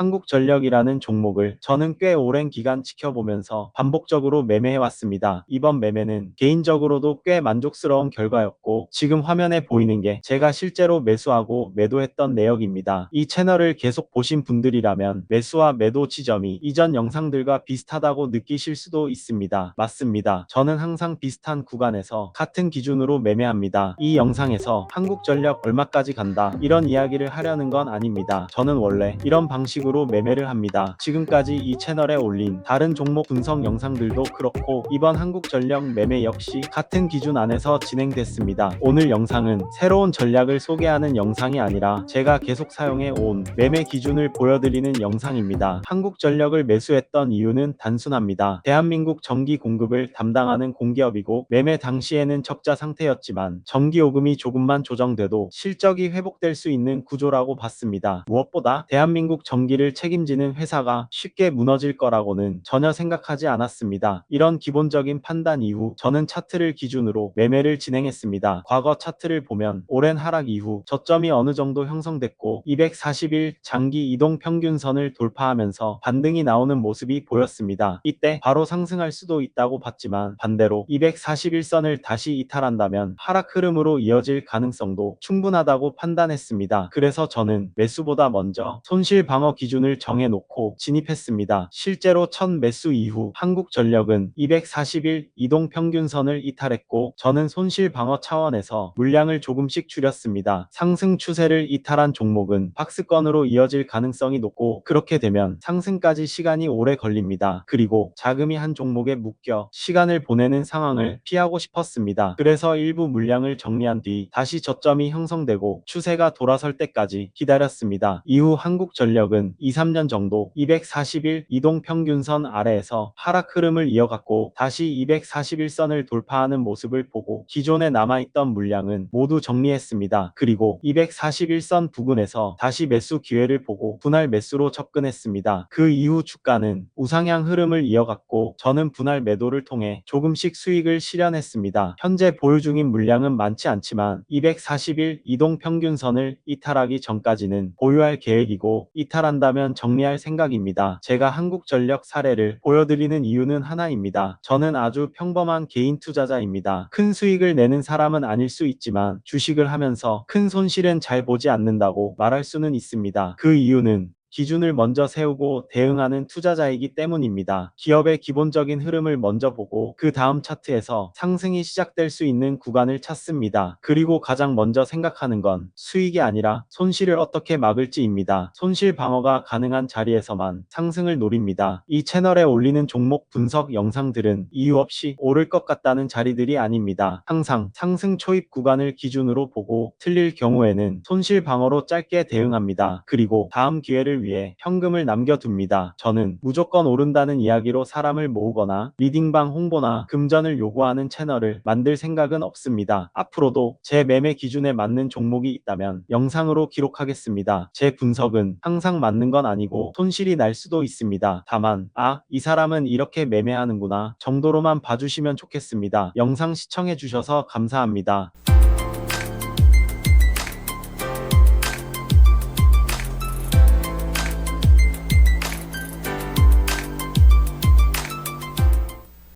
한국전력이라는 종목을 저는 꽤 오랜 기간 지켜보면서 반복적으로 매매해왔습니다. 이번 매매는 개인적으로도 꽤 만족스러운 결과였고 지금 화면에 보이는 게 제가 실제로 매수하고 매도했던 내역입니다. 이 채널을 계속 보신 분들이라면 매수와 매도 지점이 이전 영상들과 비슷하다고 느끼실 수도 있습니다. 맞습니다. 저는 항상 비슷한 구간에서 같은 기준으로 매매합니다. 이 영상에서 한국전력 얼마까지 간다 이런 이야기를 하려는 건 아닙니다. 저는 원래 이런 방식으로 매매를 합니다. 지금까지 이 채널에 올린 다른 종목 분석 영상들도 그렇고 이번 한국전력 매매 역시 같은 기준 안에서 진행됐습니다. 오늘 영상은 새로운 전략을 소개하는 영상이 아니라 제가 계속 사용해 온 매매 기준을 보여드리는 영상입니다. 한국전력을 매수했던 이유는 단순합니다. 대한민국 전기 공급을 담당하는 공기업이고 매매 당시에는 적자 상태였지만 전기 요금이 조금만 조정돼도 실적이 회복될 수 있는 구조라고 봤습니다. 무엇보다 대한민국 전기를 책임지는 회사가 쉽게 무너질 거라고는 전혀 생각하지 않았습니다. 이런 기본적인 판단 이후 저는 차트를 기준으로 매매를 진행했습니다. 과거 차트를 보면 오랜 하락 이후 저점이 어느 정도 형성됐고 240일 장기 이동 평균선을 돌파하면서 반등이 나오는 모습이 보였습니다. 이때 바로 상승할 수도 있다고 봤지만 반대로 241선을 다시 이탈한다면 하락 흐름으로 이어질 가능성도 충분하다고 판단했습니다. 그래서 저는 매수보다 먼저 손실 방어 기준을 정해놓고 진입했습니다. 실제로 첫 매수 이후 한국전력은 241 이동 평균선을 이탈했고 저는 손실 방어 차원에서 물량을 조금씩 줄였습니다. 상승 추세를 이탈한 종목은 박스권으로 이어질 가능성이 높고 그렇게 되면 상승까지 시간이 오래 걸립니다. 그리고 자금이 한 종목에 묶여 시간을 보내는 상황을 피하고 싶었습니다. 그래서 일부 물량을 정리한 뒤 다시 저점이 형성되고 추세가 돌아설 때까지 기다렸습니다. 이후 한국전력은 2, 3년 정도 241 이동 평균선 아래에서 하락 흐름을 이어갔고 다시 241선을 돌파하는 모습을 보고 기존에 남아있던 물량은 모두 정리했습니다. 그리고 241선 부근에서 다시 매수 기회를 보고 분할 매수로 접근했습니다. 그 이후 주가는 우상향 흐름을 이어갔고 저는 분할 매도를 통해 조금씩 수익을 실현했습니다. 현재 보유 중인 물량은 많지 않지만 241 이동 평균선을 이탈하기 전까지는 보유할 계획이고 이탈한 다면 정리할 생각입니다. 제가 한국전력 사례를 보여드리는 이유는 하나입니다. 저는 아주 평범한 개인 투자자입니다. 큰 수익을 내는 사람은 아닐 수 있지만 주식을 하면서 큰 손실은 잘 보지 않는다고 말할 수는 있습니다. 그 이유는 기준을 먼저 세우고 대응하는 투자자이기 때문입니다. 기업의 기본적인 흐름을 먼저 보고 그 다음 차트에서 상승이 시작될 수 있는 구간을 찾습니다. 그리고 가장 먼저 생각하는 건 수익이 아니라 손실을 어떻게 막을지입니다. 손실 방어가 가능한 자리에서만 상승을 노립니다. 이 채널에 올리는 종목 분석 영상들은 이유 없이 오를 것 같다는 자리들이 아닙니다. 항상 상승 초입 구간을 기준으로 보고 틀릴 경우에는 손실 방어로 짧게 대응합니다. 그리고 다음 기회를 위해 현금을 남겨둡니다. 저는 무조건 오른다는 이야기로 사람을 모으거나 리딩방 홍보나 금전을 요구하는 채널을 만들 생각은 없습니다. 앞으로도 제 매매 기준에 맞는 종목이 있다면 영상으로 기록하겠습니다. 제 분석은 항상 맞는 건 아니고 손실이 날 수도 있습니다. 다만 아, 이 사람은 이렇게 매매하는구나 정도로만 봐주시면 좋겠습니다. 영상 시청해주셔서 감사합니다.